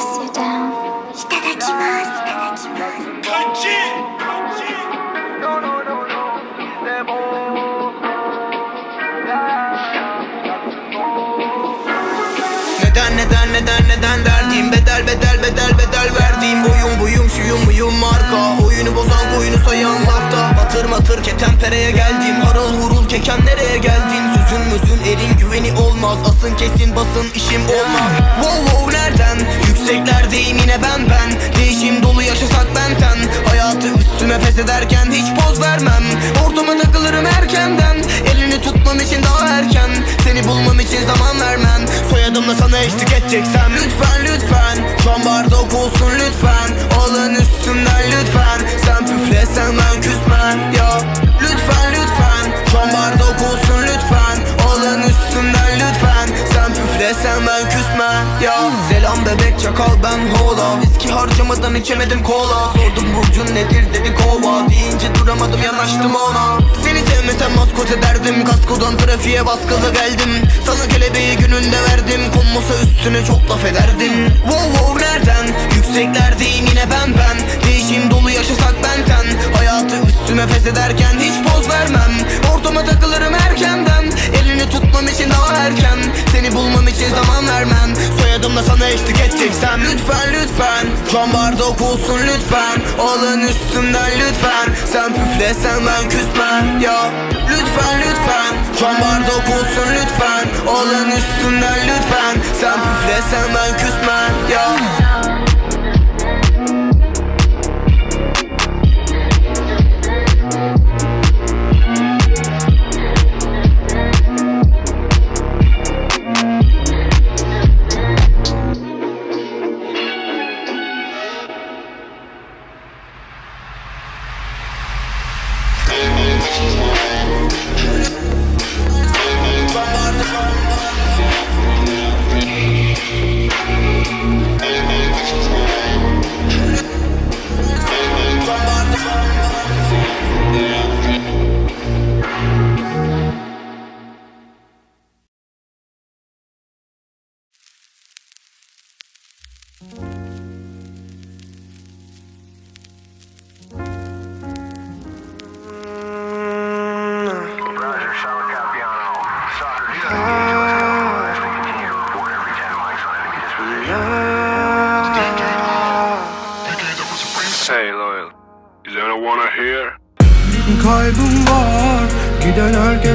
press you down. いただきますいただきます Neden neden neden neden derdim Bedel bedel bedel bedel verdiğim Boyum buyum şuyum buyum marka Oyunu bozan koyunu sayan lafta Batır matır ketenpereye geldim Harıl hurul keken nereye geldin Sözün mözün elin güveni olmaz Asın kesin basın işim olmaz Wow wow nereden Yükseklerdeyim yine ben ben. Değişim dolu yaşasak benten Hayatı üstüme feshederken hiç poz vermem. Ortama takılırım erkenden. Elini tutmam için daha erken. Seni bulmam için zaman vermem. Soyadımla sana eşlik edeceksem. Lütfen lütfen. Can bardak olsun lütfen. Alın üstümden lütfen. Sen püflesen ben küsmem. Ya Lütfen lütfen. Can bardak olsun lütfen. Alın üstümden lütfen Sen püflesen ben küsmem ya. Selam bebek çakal ben hola. Viski harcamadan içemedim kola. Sordum burcun nedir dedi kova. Deyince duramadım yanaştım ona. Seni sevmesem maskot ederdim Kaskodan trafiğe bas geldim. Sana kelebeği gününde verdim. Konmasa üstüne çok laf ederdim. Wow wow nereden? Yükseklerdeyim yine ben ben. Değişim dolu yaşasak benten Hayatı üstüme feshederken hiç poz vermem. Ortama takılırım erkenden Tutmam için daha erken. Seni bulmam için zaman vermem. Soyadımla sana eşlik edeceksem. Lütfen lütfen. Can bardak olsun lütfen. Alın üstümden lütfen. Sen püflesen ben küsmem ya. Lütfen lütfen. Can bardak olsun lütfen. Alın üstümden lütfen. Sen püflesen ben küsmem ya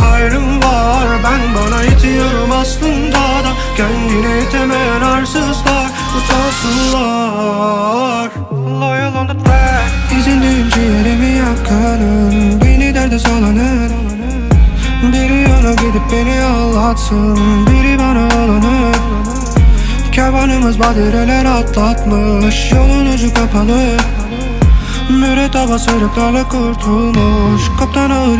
hayrım var. Ben bana itiyorum aslında da. Kendine yetemeyen arsızlar Utansınlar. Loyal on the track İzindeyim ciğerimi yakanın Beni derde salanır Biri yana gidip beni ağlatsın Biri bana alanır Kervanımız badireler atlatmış. Yolun ucu kapalı. Müretteba sırıklarla kurtulmuş. Kaptan ağır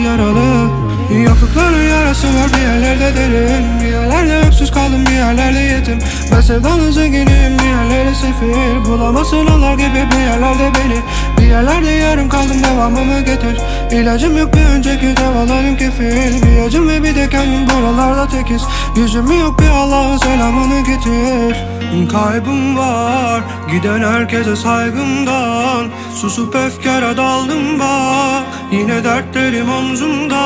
Yoklukların yarası var bir yerlerde derin. Bir yerlerde öksüz kaldım bir yerlerde yetim. Ben sevdanın zenginim bir yerlerde sefil. Bulamazsın onlar gibi bir yerlerde beni Bir yerlerde yarım kaldım devamımı getir. İlacım yok bir önceki devalarım kefil. Bir acım ve bir de kendim buralarda tekiz. Yüzüm yok bir Allah'ın selamını getir. Kaybım var Giden herkese saygımdan. Susup efkara daldım bak Yine dertlerim omzumda.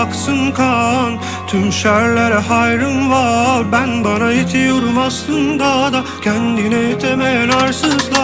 Aksın kan Tüm şerlere hayrım var. Ben bana itiyorum aslında da Kendine yetemeyen arsızlar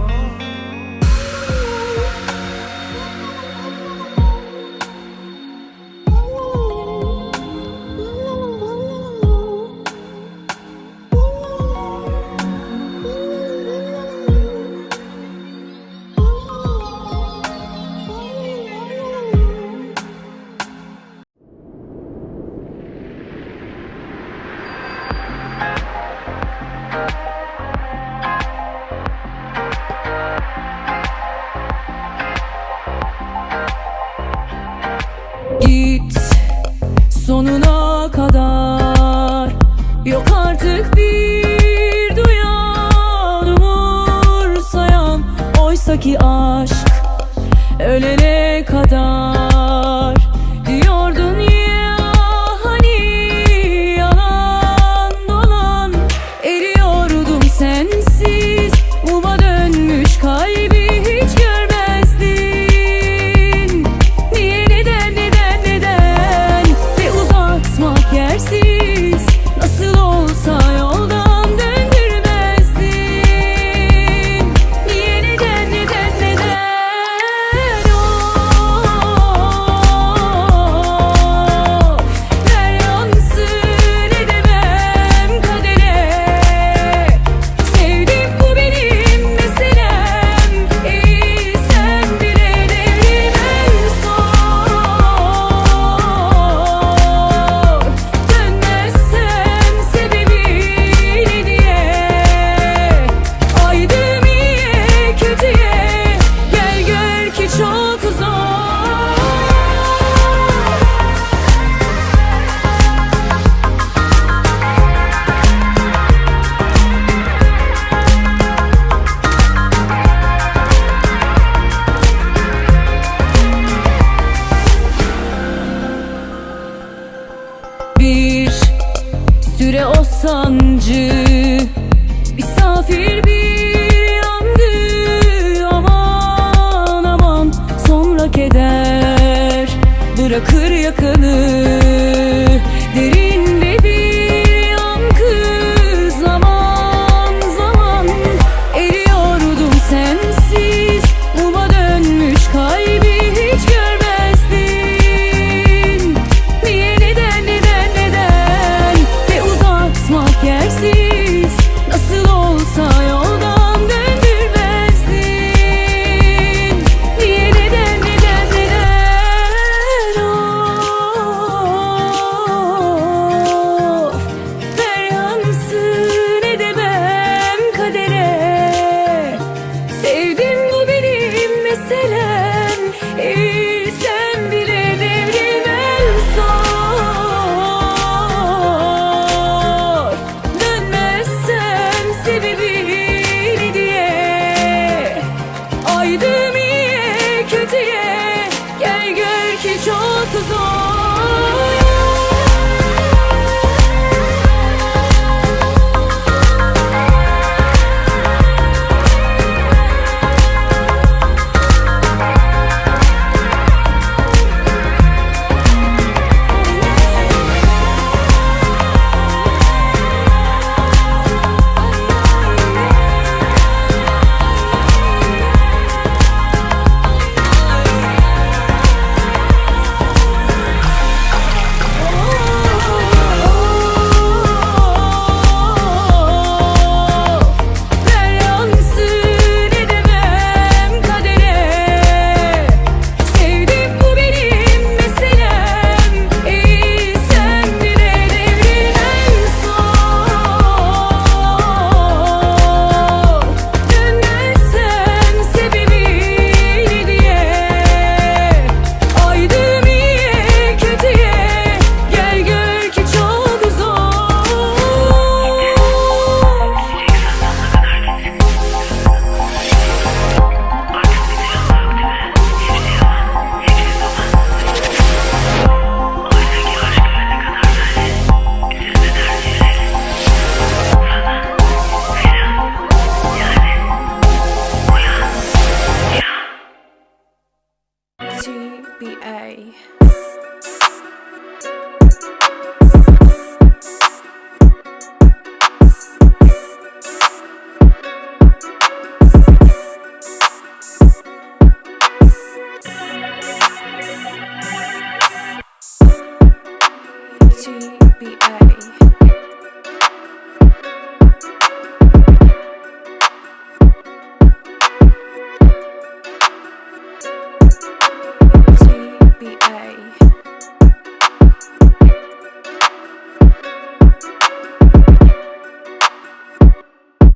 Git sonuna kadar. Yok artık bir duyan umursayan. Oysa ki aşk ölene kadar. TBA. TBA.